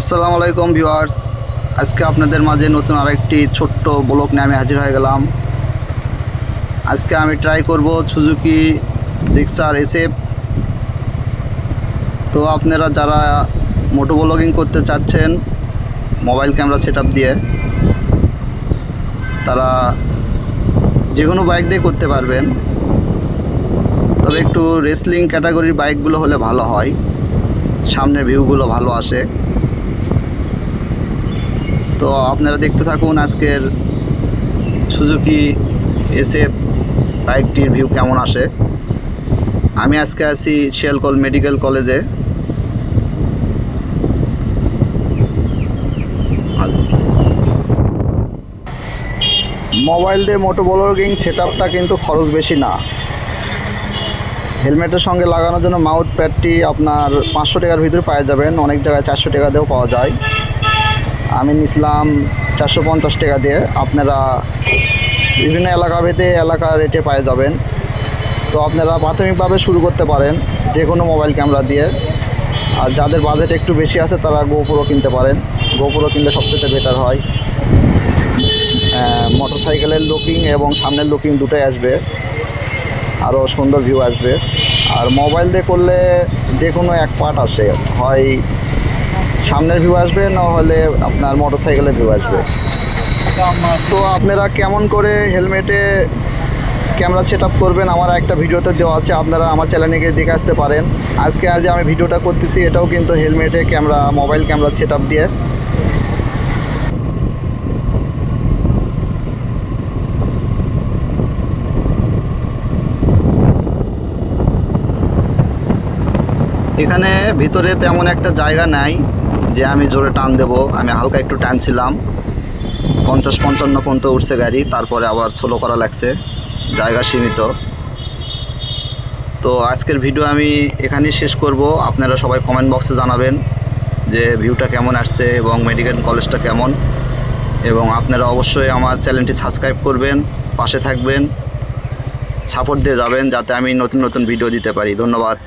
আসসালামু আলাইকুম ভিউয়ার্স। আজকে আপনাদের মাঝে নতুন আরেকটি ছোট্ট ব্লগ নিয়ে আমি হাজির হয়ে গেলাম। আজকে আমি ট্রাই করব সুজুকি জিক্সার এসএফ তো আপনারা যারা মোটো ব্লগিং করতে চাচ্ছেন মোবাইল ক্যামেরা সেট দিয়ে, তারা যে কোনো বাইক দিয়ে করতে পারবেন। তবে একটু রেসলিং ক্যাটাগরির বাইকগুলো হলে ভালো হয়। সামনের ভিউগুলো ভালো আসে। তো আপনারা দেখতে থাকুন আজকের সুজুকি এসএফ বাইকটির ভিউ কেমন আসে। আমি আজকে আছি শিয়ালকল মেডিকেল কলেজে। মোবাইল দিয়ে মোটো ব্লগিং সেট আপটা কিন্তু খরচ বেশি না। হেলমেটের সঙ্গে লাগানোর জন্য মাউথ প্যাডটি আপনার পাঁচশো টাকার ভিতরে পাওয়া যাবেন। অনেক জায়গায় চারশো টাকা দিয়েও পাওয়া যায়। আমি নিছিলাম চারশো পঞ্চাশ টাকা দিয়ে। আপনারা বিভিন্ন এলাকা ভেদে এলাকা রেটে পাওয়া যাবেন। তো আপনারা প্রাথমিকভাবে শুরু করতে পারেন যে কোনো মোবাইল ক্যামেরা দিয়ে। আর যাদের বাজেট একটু বেশি আছে, তারা গোপুরও কিনতে পারেন। গোপুরো কিনলে সবচেয়ে বেটার হয়। মোটর সাইকেলের লুকিং এবং সামনের লুকিং দুটোই আসবে। আরও সুন্দর ভিউ আসবে। আর মোবাইল দিয়ে করলে যে কোনো এক পার্ট আসে। হয় সামনের ভিউ আসবে না হলে আপনার মোটর সাইকেলের ভিউ আসবে। তো আপনারা কেমন করে হেলমেটে ক্যামেরা সেট আপ করবেন? আমার একটা ভিডিওতে দেওয়া আছে, আপনারা আমার চ্যানেলে গিয়ে দেখে আসতে পারেন। আজকে আজ আমি ভিডিওটা করতেছি, এটাও কিন্তু হেলমেটে ক্যামেরা মোবাইল ক্যামেরা সেট দিয়ে। এখানে ভিতরে তেমন একটা জায়গা নাই। যে আমি জোরে টান দেব, আমি হালকা একটু টানছিলাম পঞ্চাশ পঞ্চান্ন পর্যন্ত উঠছে গাড়ি, তারপরে আবার স্লো করা লাগছে, জায়গা সীমিত। তো আজকের ভিডিও আমি এখানেই শেষ করব। আপনারা সবাই কমেন্ট বক্সে জানাবেন যে ভিউটা কেমন আসছে এবং মেডিকেল কলেজটা কেমন। এবং আপনারা অবশ্যই আমার চ্যানেলটি সাবস্ক্রাইব করবেন, পাশে থাকবেন সাপোর্ট দিয়ে যাবেন, যাতে আমি নতুন নতুন ভিডিও দিতে পারি। ধন্যবাদ।